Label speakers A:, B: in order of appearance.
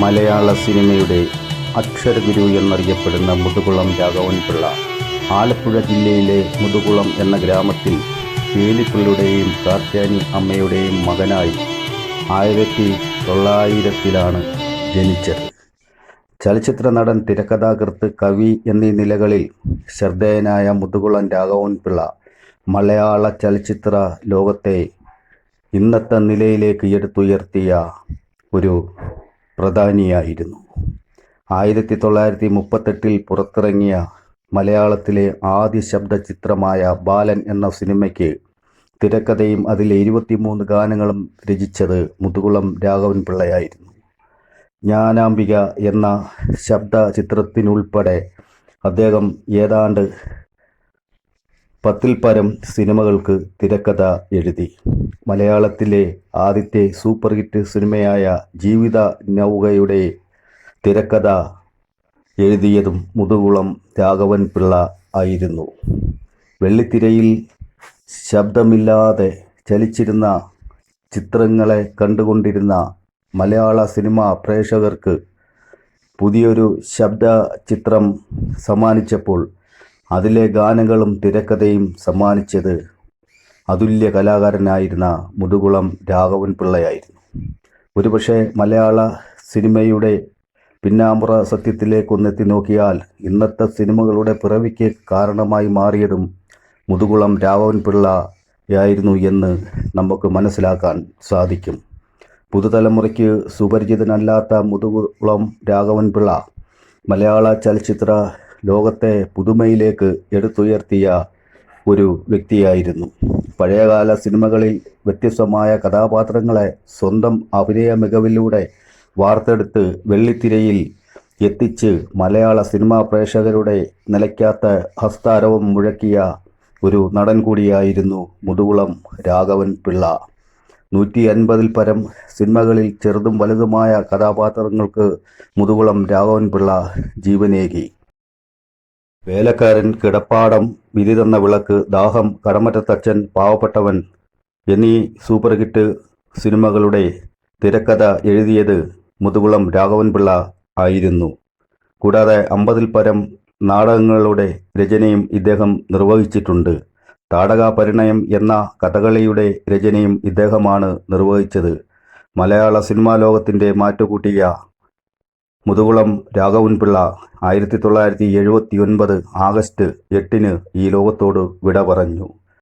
A: മലയാള സിനിമയുടെ അക്ഷരഗുരു എന്നറിയപ്പെടുന്ന മുതുകുളം രാഘവൻ പിള്ള ആലപ്പുഴ ജില്ലയിലെ മുതുകുളം എന്ന ഗ്രാമത്തിൽ വേലിപ്പിള്ളുടെയും കാർത്യാനി അമ്മയുടെയും മകനായി ആയിരത്തി തൊള്ളായിരത്തിലാണ് ജനിച്ചത്. ചലച്ചിത്ര നടൻ തിരക്കഥാകൃത്ത് കവി എന്നീ നിലകളിൽ ശ്രദ്ധേയനായ മുതുകുളം രാഘവൻ പിള്ള മലയാള ചലച്ചിത്ര ലോകത്തെ ഇന്നത്തെ നിലയിലേക്ക് എടുത്തുയർത്തിയ ഒരു പ്രധാനിയായിരുന്നു. ആയിരത്തി തൊള്ളായിരത്തി മുപ്പത്തെട്ടിൽ പുറത്തിറങ്ങിയ മലയാളത്തിലെ ആദ്യ ശബ്ദ ചിത്രമായ ബാലൻ എന്ന സിനിമയ്ക്ക് തിരക്കഥയും അതിലെ ഇരുപത്തിമൂന്ന് ഗാനങ്ങളും രചിച്ചത് മുതുകുളം രാഘവൻ പിള്ളയായിരുന്നു ജ്ഞാനാംബിക എന്ന ശബ്ദ ചിത്രത്തിനുൾപ്പെടെ അദ്ദേഹം ഏതാണ്ട് പത്തിൽ പരം സിനിമകൾക്ക് തിരക്കഥ എഴുതി. മലയാളത്തിലെ ആദ്യത്തെ സൂപ്പർ ഹിറ്റ് സിനിമയായ ജീവിത നൗകയുടെ തിരക്കഥ എഴുതിയതും മുതുകുളം രാഘവൻ പിള്ള ആയിരുന്നു. വെള്ളിത്തിരയിൽ ശബ്ദമില്ലാതെ ചലിച്ചിരുന്ന ചിത്രങ്ങളെ കണ്ടുകൊണ്ടിരുന്ന മലയാള സിനിമാ പ്രേക്ഷകർക്ക് പുതിയൊരു ശബ്ദ ചിത്രം സമ്മാനിച്ചപ്പോൾ അതിലെ ഗാനങ്ങളും തിരക്കഥയും സമ്മാനിച്ചത് അതുല്യ കലാകാരനായിരുന്ന മുതുകുളം രാഘവൻ പിള്ളയായിരുന്നു. ഒരുപക്ഷെ മലയാള സിനിമയുടെ പിന്നാമ്പുറ സത്യത്തിലേക്കൊന്നെത്തി നോക്കിയാൽ ഇന്നത്തെ സിനിമകളുടെ പിറവിക്ക് കാരണമായി മാറിയതും മുതുകുളം രാഘവൻ പിള്ളയായിരുന്നു എന്ന് നമുക്ക് മനസ്സിലാക്കാൻ സാധിക്കും. പുതുതലമുറയ്ക്ക് സുപരിചിതനല്ലാത്ത മുതുകുളം രാഘവൻ പിള്ള മലയാള ചലച്ചിത്ര ലോകത്തെ പുതുമയിലേക്ക് എടുത്തുയർത്തിയ ഒരു വ്യക്തിയായിരുന്നു. പഴയകാല സിനിമകളിൽ വ്യത്യസ്തമായ കഥാപാത്രങ്ങളെ സ്വന്തം അഭിനയ മികവിലൂടെ വാർത്തെടുത്ത് വെള്ളിത്തിരയിൽ എത്തിച്ച് മലയാള സിനിമാ പ്രേക്ഷകരുടെ നിലയ്ക്കാത്ത ഹസ്താരവം മുഴക്കിയ ഒരു നടൻ കൂടിയായിരുന്നു മുതുകുളം രാഘവൻ പിള്ള. നൂറ്റി അൻപതിൽ പരം സിനിമകളിൽ ചെറുതും വലുതുമായ കഥാപാത്രങ്ങൾക്ക് മുതുകുളം രാഘവൻ പിള്ള ജീവനേകി. വേലക്കാരൻ കിടപ്പാടം വിധി തന്ന വിളക്ക് ദാഹം കടമറ്റത്തച്ഛൻ പാവപ്പെട്ടവൻ എന്നീ സൂപ്പർ ഹിറ്റ് സിനിമകളുടെ തിരക്കഥ എഴുതിയത് മുതുകുളം രാഘവൻപിള്ള ആയിരുന്നു. കൂടാതെ അമ്പതിൽ പരം നാടകങ്ങളുടെ രചനയും ഇദ്ദേഹം നിർവഹിച്ചിട്ടുണ്ട്. താടക പരിണയം എന്ന കഥകളിയുടെ രചനയും ഇദ്ദേഹമാണ് നിർവഹിച്ചത്. മലയാള സിനിമാ ലോകത്തിന്റെ മാറ്റുകൂട്ടിയ മുതുകുളം രാഘവൻപിള്ള ആയിരത്തി തൊള്ളായിരത്തി എഴുപത്തി ഒൻപത് ആഗസ്റ്റ് എട്ടിന് ഈ ലോകത്തോട് വിട പറഞ്ഞു.